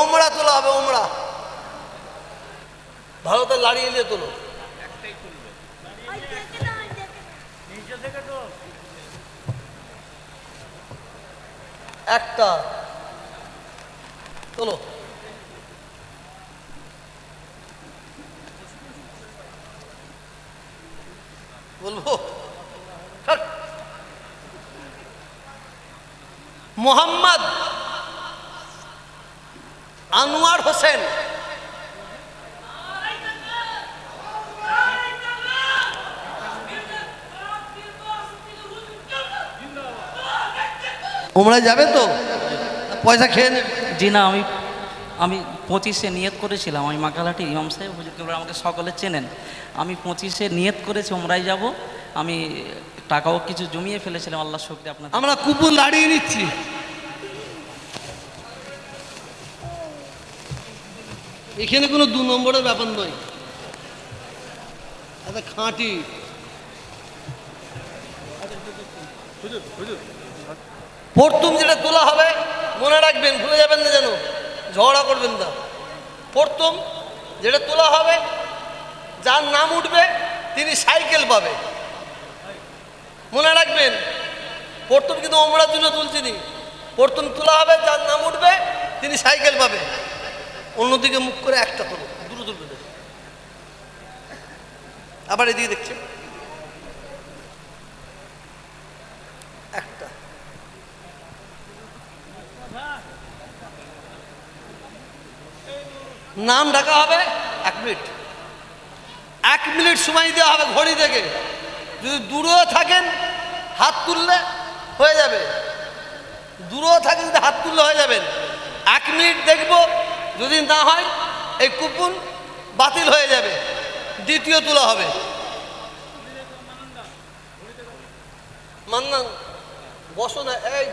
ওমরা তোলা হবে ওমরা ভারতে লাড়িয়ে নিয়ে তোলো। একটা। তোলো। বলব? মোহাম্মদ আনোয়ার হোসেন। ওমরা যাবে তো? পয়সা খেয়ে নেবে। জি না আমি আমি পঁচিশে নিয়ত করেছিলাম। আমি মাকালাটি ইমাম সাহেব হুজুর কেবল আমাকে সকলে চেনেন। আমি পঁচিশে নিয়ত করেছি ওমরাই যাব। আমি টাকাও কিছু জমিয়ে ফেলেছিলাম আল্লাহ শক্তি আপনার আমরা কুপুর দাঁড়িয়ে নিচ্ছি। এখানে কোনো দু নম্বরের ব্যাপার নয়। এটা খাঁটি। প্রথম যেটা তোলা হবে, মনে রাখবেন, ভুলে যাবেন না যেন, ঝগড়া করবেন না। প্রথম যেটা তোলা হবে, যার নাম উঠবে, তিনি সাইকেল পাবে। মনে রাখবেন, প্রথম কিন্তু ওমরার জন্য তুলছিনি প্রথম তোলা হবে, যার নাম উঠবে, তিনি সাইকেল পাবে। অন্যদিকে মুখ করে একটা তোলো দুটো তুলবে আবার এদিকে দেখছে। একটা। নাম ডাকা হবে এক মিনিট। এক মিনিট সময় দেওয়া হবে ঘড়ি থেকে। যদি দূরেও থাকেন, হাত তুললে হয়ে যাবে। দূরেও থাকেন, যদি হাত তুললে হয়ে যাবেন। এক মিনিট দেখব যদি না হয়, এই কুপন বাতিল হয়ে যাবে। দ্বিতীয় তোলা হবে। মান্নান, বসো না, এই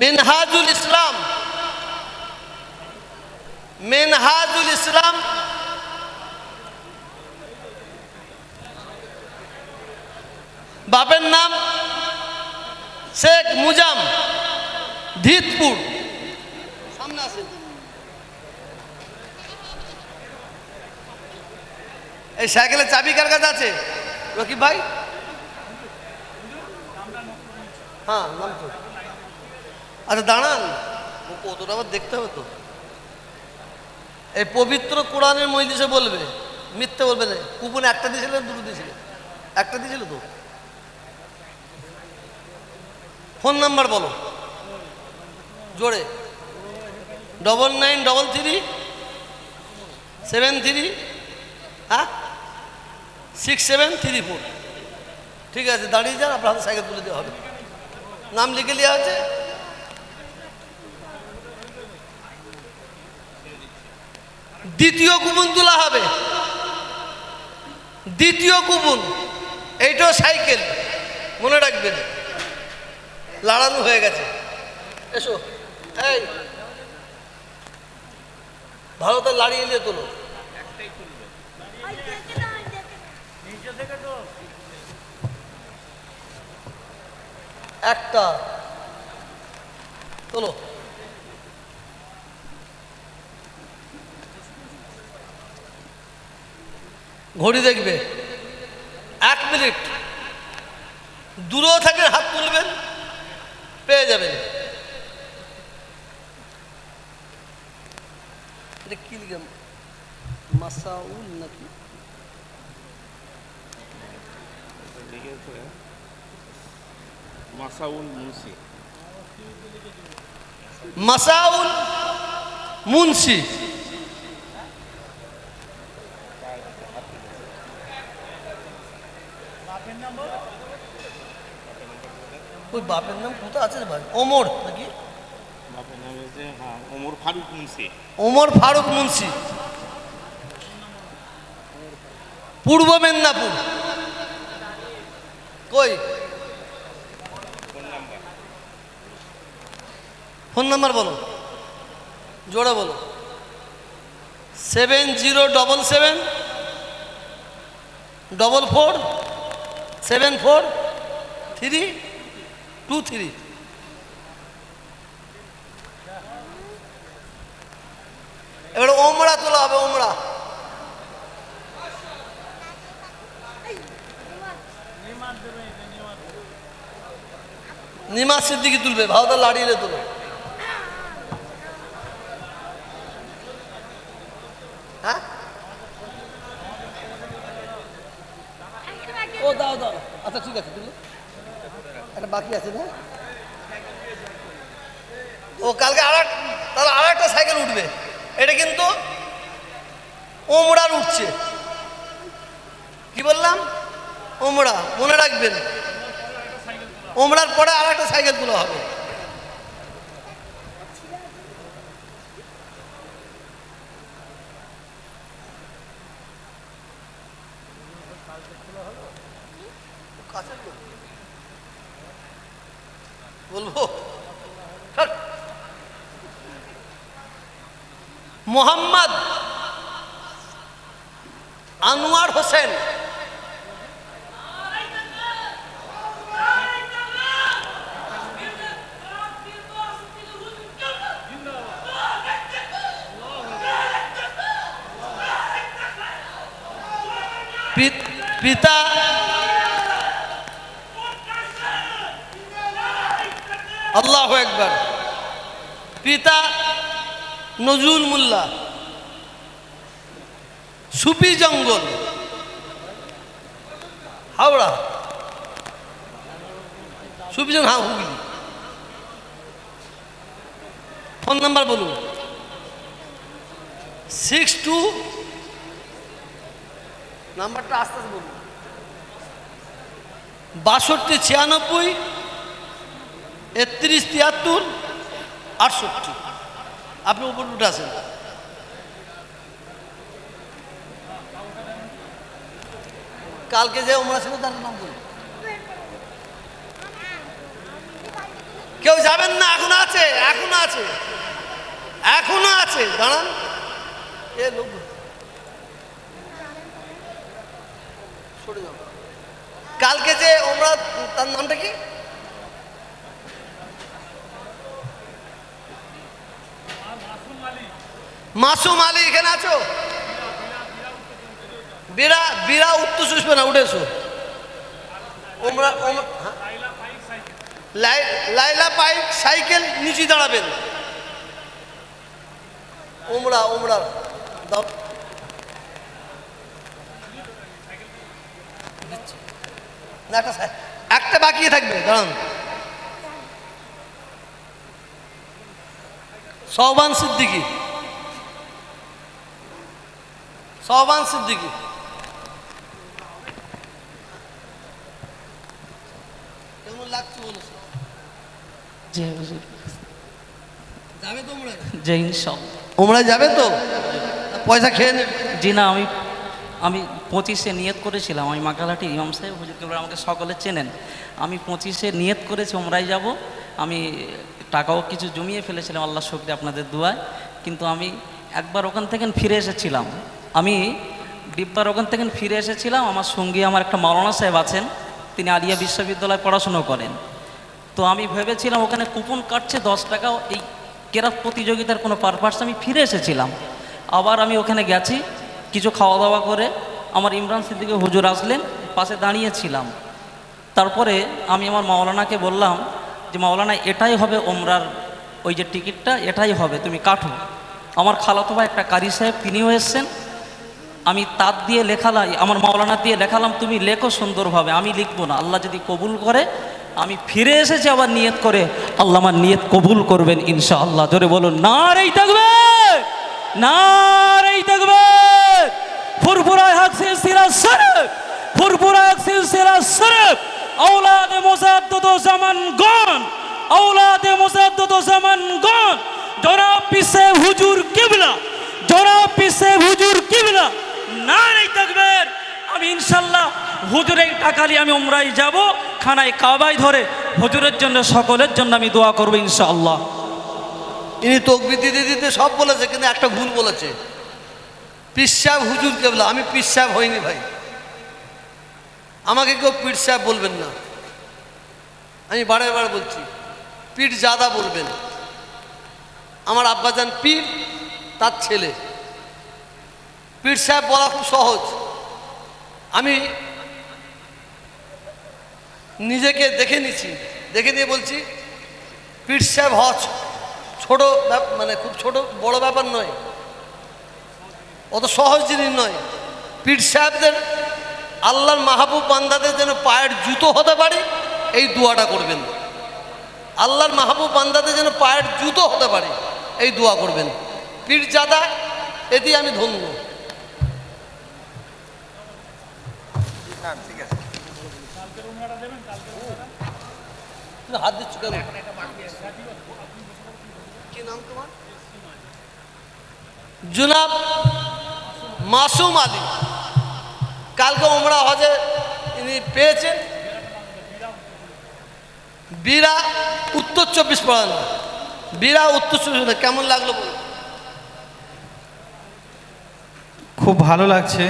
মেনহাজুল ইসলাম মেনহাজুল ইসলাম বাপের নাম শেখ মুজাম ধিতপুর। সামনে আছে এই সাইকেলের চাবি কার কাছে আছে? রকিব ভাই? হ্যাঁ নাম তো। আচ্ছা দাঁড়ান। কতটা আবার দেখতে হবে তো। এই পবিত্র কোরআনের মহিদিসে বলবে, মিথ্যে বলবে না। কুপনে একটা দিয়েছিলেন দুটো দিয়েছিলেন একটা দিয়েছিল তো? ফোন নাম্বার বলো। জোরে। Double nine, double three, seven three হ্যাঁ? Six, seven, three, four. ঠিক আছে, দাঁড়িয়ে যান, আপনার সাইকেল তুলে দেওয়া হবে। নাম লিখে দেওয়া আছে দ্বিতীয় কুপন তোলা হবে। দ্বিতীয় কুপন, এইটাও সাইকেল। মনে রাখবেন। লাড়ানো হয়ে গেছে। এসো। এই। ভারতে লাড়িয়ে নিয়ে তোলো। একটা। তোলো। ঘড়ি দেখবে। এক মিনিট। দূরেও থাকলে হাত তুলবেন। পেয়ে যাবেন। এটা কি লিখে? মাসাউল নাকি? মাসাউল মুন্সি। মাসাউল মুন্সি। ওই বাপের নাম কোথায় আছে ভাই? ওমর নাকি? হচ্ছে হ্যাঁ ওমর ফারুক মুন্সি। ওমর ফারুক মুন্সি। পূর্ব মেদিনীপুর। কই? Phone number. ফোন নাম্বার বলো। জোড়া বলো। Seven zero double seven double four seven four three two three এবার ওমরা তোলা হবে ওমরা নিমা সিদ্দিকি তুলবে ভাওতা লাড়িয়ে তুলো। হ্যাঁ? ও, দাও দাও। আচ্ছা ঠিক আছে, তুলো। একটা বাকি আছে না? ও, কালকে আর তাহলে আর একটা সাইকেল উঠবে। এটা কিন্তু ওমড়ার উঠছে। কি বললাম? ওমড়া মনে রাখবেন। ওমড়ার পরে আর একটা সাইকেল তোলা হবে। বলব? মোহাম্মদ আনোয়ার হোসেন। পিত- আল্লাহ একবার পিতা নজরুল মোল্লা। সুপি জঙ্গল। হাওড়া। সুপি জঙ্গল হ্যাঁ হুগলি। ফোন নাম্বার বলুন। সিক্স টু নাম্বারটা আস্তে আস্তে বলুন। বাষট্টি ছিয়ানব্বই একত্রিশ, তিয়াত্তর, আটষট্টি। আপনি উপর উঠে আসেন কালকে যে ওমরা ছিল তার নাম বলুন। কেউ যাবেন না, এখনও আছে এখনও আছে। এখনও আছে, দাঁড়ান। এ লোক কালকে যে ওমরা তার নামটা কি? মাসুম আলী, এখানে আছো? বিরা বিরা উত্তর শুষবে না উঠেছো ওমরা হ্যাঁ? লাই- লাইলা পাইক সাইকেল নিচে দাঁড়াবেন। দাও। দিচ্ছি। একটা বাকি থাকবে, দাঁড়ান। সহবান সিদ্দিকী। সহবান সিদ্দিকী। কেমন লাগছে বলো জি হুজুর যাবে জি যাবে তো? পয়সা খেয়ে নেবে? জি না আমি আমি পঁচিশে নিয়ত করেছিলাম। আমি মাকালাটি ইমাম সাহেব হুজুর আমাকে সকলে চেনেন। আমি পঁচিশে নিয়ত করেছি ওমরাই যাব। আমি টাকাও কিছু জমিয়ে ফেলেছিলাম আল্লাহ শক্তি আপনাদের দুয়ায়। কিন্তু আমি একবার ওখান থেকে ফিরে এসেছিলাম। আমি ডিব্বার ওখান থেকে ফিরে এসেছিলাম। আমার সঙ্গী আমার একটা মাওলানা সাহেব আছেন, তিনি আলিয়া বিশ্ববিদ্যালয়ে পড়াশুনো করেন। তো আমি ভেবেছিলাম ওখানে কুপন কাটছে দশ টাকা এই কেরাত প্রতিযোগিতার কোনো পারপাস আমি ফিরে এসেছিলাম। আবার আমি ওখানে গেছি, কিছু খাওয়া দাওয়া করে আমার ইমরান সিদ্দিকে হুজুর আসলেন, পাশে দাঁড়িয়েছিলাম। তারপরে আমি আমার মাওলানাকে বললাম যে, মাওলানা, এটাই হবে ওমরার ওই যে টিকিটটা, এটাই হবে, তুমি কাটো। আমার খালাতো ভাই একটা কারি সাহেব, তিনিও এসছেন। আমি তার দিয়ে লেখালাম আমার মাওলানা দিয়ে লেখালাম তুমি লেখো সুন্দরভাবে আমি লিখবো না আল্লাহ যদি কবুল করে আমি ফিরে এসেছি আবার নিয়ত করে আল্লাহ আমার নিয়ত কবুল করবেন ইনশা আল্লাহ জোরে বলুন না রেই থাকবে না রেই থাকবে ফুরফুরায় হাক সিলসিলা সরফ ফুরফুরায় হাক সিলসিলা সরফ اولاد مجدد و زمان گان اولاد مجدد و زمان گان জনাব পিসে হুজুর কিবলা জনাব পিসে হুজুর কিবলা না নেই থাকবেন আমি ইনশাল্লাহ হুজুরের টাকালি আমি উমরাই যাব, খানায় কাবাই ধরে হুজুরের জন্য, সকলের জন্য আমি দোয়া করব ইনশাআল্লাহ। ইনি তকবির দিতে দিতে সব বলেছে, কিন্তু একটা ভুল বলেছে। পিসাব হুজুর কেবলা আমি পিসাব হইনি ভাই। আমাকে কেউ পীর সাহেব বলবেন না। আমি বারে বারে বলছি পীর জাদা বলবেন। আমার আব্বাজান পীর, তার ছেলে। পীর সাহেব বলা খুব সহজ। আমি নিজেকে দেখে নিছি দেখে নিয়ে বলছি, পীর সাহেব ছ- ছোট মানে খুব ছোট, বড় ব্যাপার নয়। অত সহজ জিনিস নয়। পীর সাহেবদের আল্লাহর মাহবুব বান্দাদের যেন পায়ের জুতো হতে পারে, এই দোয়াটা করবেন। আল্লাহর মাহবুব বান্দাদের যেন পায়ের জুতো হতে পারে, এই দোয়া করবেন। পীর জাদা এতে আমি ধন্য। তুমি হাত দিচ্ছ কেন কি নাম তোমার? জুনাব মাসুম আলী। কালকে ওমরা হজে ইনি পেয়েছেন। বীরা উত্তর চব্বিশ পরগনা। বীরা উত্তর চব্বিশ কেমন লাগল খুব ভালো লাগছে।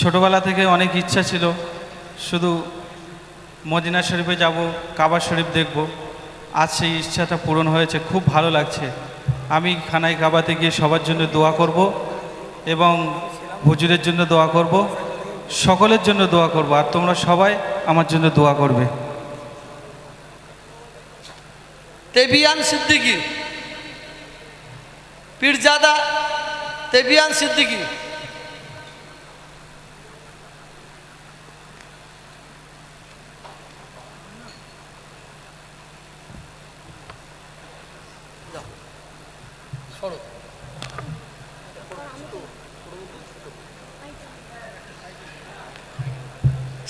ছোটবেলা থেকে অনেক ইচ্ছা ছিল। শুধু মদিনা শরীফে যাব, কাবা শরীফ দেখব। আজ সেই ইচ্ছাটা পূরণ হয়েছে, খুব ভালো লাগছে। আমি খানায় কাবাতে গিয়ে সবার জন্য দোয়া করব এবং হুজুরের জন্য দোয়া করব, সকলের জন্য দোয়া করব, আর তোমরা সবাই আমার জন্য দোয়া করবে। তেবিয়ান সিদ্দিকি, পীরজাদা তেবিয়ান সিদ্দিকি যাও, সরো।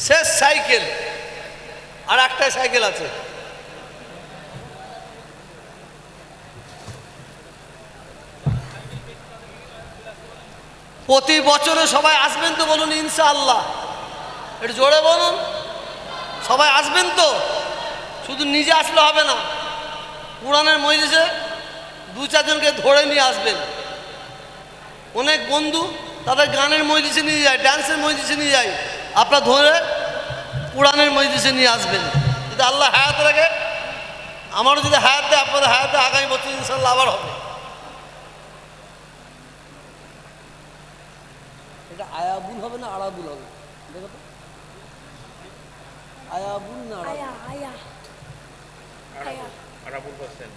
শেষ সাইকেল। আর একটা সাইকেল আছে। প্রতি বছরে সবাই আসবেন তো বলুন, ইনশাআল্লাহ। একটু জোরে বলুন। সবাই আসবেন তো? শুধু নিজে আসলে হবে না। পুরাণের মজলিসে দু চারজনকে ধরে নিয়ে আসবেন। অনেক বন্ধু তাদের গানের মজলিসে নিয়ে যায় ড্যান্সের মজলিসে নিয়ে যায়। আপনার ধরে পুরাণের মজলিসে নিয়ে আসবেন। যদি আল্লাহ হায়াত রাখে আমারও যদি হায়াত দেয় আপনাদের হায়াতে আগামী বছর ইনশাল্লাহ আবার হবে। এটা আয়াবুল হবে না আড়াবুল হবে? দেখো তো। আয়াবুল না আরাবুল? হোসেন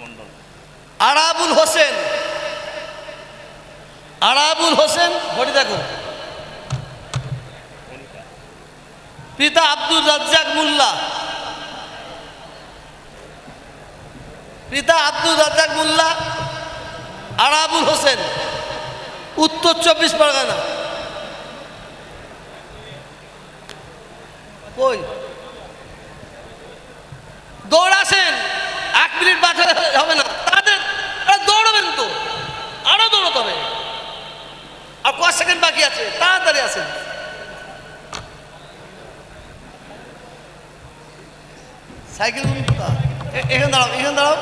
মন্ডল আরাবুল হোসেন। আরাবুল হোসেন ঘড়ি দেখো। পিতা আব্দুল রাজ্জাক মোল্লা। পিতা আব্দুল রাজ্জাক মোল্লা, আরাবুল হোসেন, উত্তর চব্বিশ পরগনা। কই? দৌড়াছেন এক মিনিট বাঁচা হবে না। তাদের দৌড়বেন তো। আরও দৌড়তে হবে। আর কয় সেকেন্ড বাকি আছে, তাড়াতাড়ি আসেন। সাইকেল কোথায়? এ- এখানে দাঁড়াও এখানে দাঁড়াও।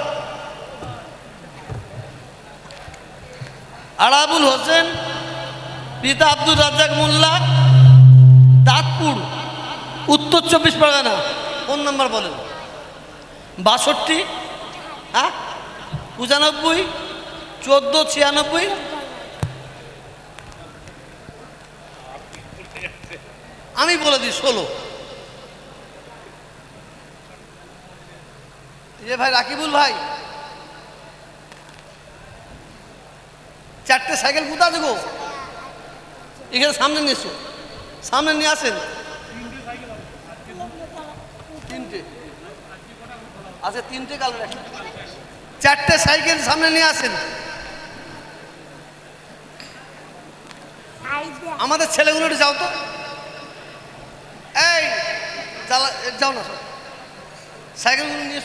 আরাবুল হোসেন, পিতা আব্দুল রাজ্জাক মোল্লা, দাঁতপুর, উত্তর চব্বিশ পরগনা কোন নাম্বার বলেন। বাষট্টি হ্যাঁ? পঁচানব্বই, চোদ্দ, ছিয়ানব্বই। আমি বলে দিই, ষোলো। যে ভাই, রাকিবুল ভাই। চারটে সাইকেল কোথা আছে গো এখানে সামনে নিয়ে এসো। সামনে নিয়ে আসেন। তিনটে। আচ্ছা তিনটে একটা চারটে সাইকেল সামনে নিয়ে আসেন। আমাদের ছেলেগুলো যাও তো। এই যাও না সাইকেলগুলো নিয়ে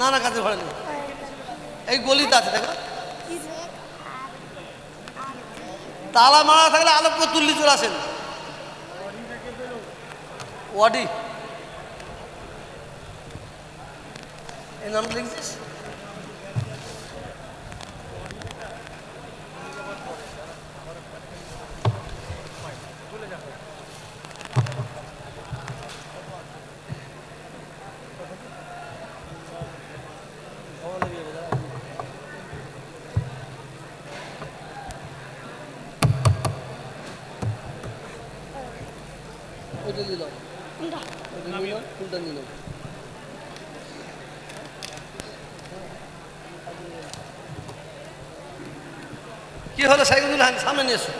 না না ভরে ঘরে নেই। এই গলিতে আছে, দেখো। তালা মারা থাকলে আলোককে তুললি চলে আসেন ওয়াডি এই নামটা লিখছিস? ওইটা কোনটা ওইটা কোনটা নিলাম কি হলো সাইকুল সামনে নিয়ে এসো।